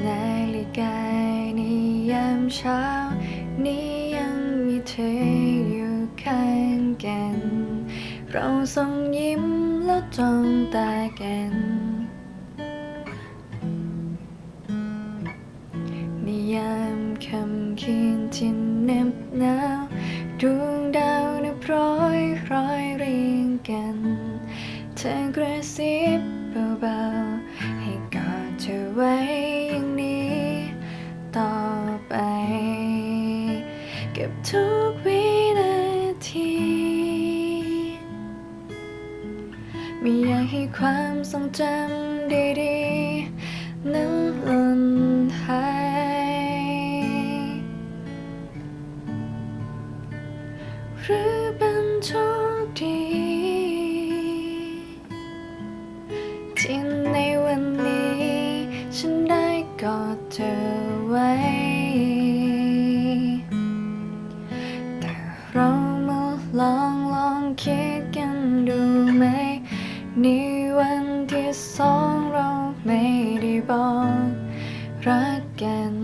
นาฬิกาในยามเช้า นี้ยังมีเธออยู่ข้างกัน เราส่งยิ้มแล้วจ้องตากัน ในยามค่ำคืนที่เหน็บหนาวดวงดาวนับร้อยร้อยเรียงกัน เธอกระซิบเบาๆ ให้กอดเธอไว้ ก็บทุกวินาที ไม่อยากให้ความทรงจำดีๆ นั้นหล่นหาย หรือเป็นโชคดี เรามาลองลองคิดกันดูไหมในวันที่สองเราไม่ได้บอกรักกัน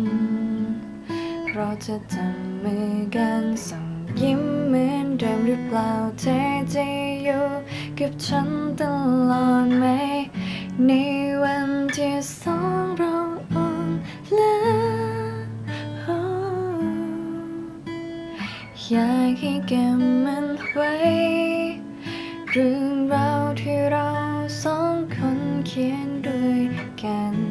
เราจะจับมือกันส่งยิ้มเหมือนเดิมหรือเปล่าเธอจะอยู่กับฉันตลอดไหมในวันที่สอง อยากให้เก็บมันไว้ เรื่องราวที่เราสองคนเขียนด้วยกัน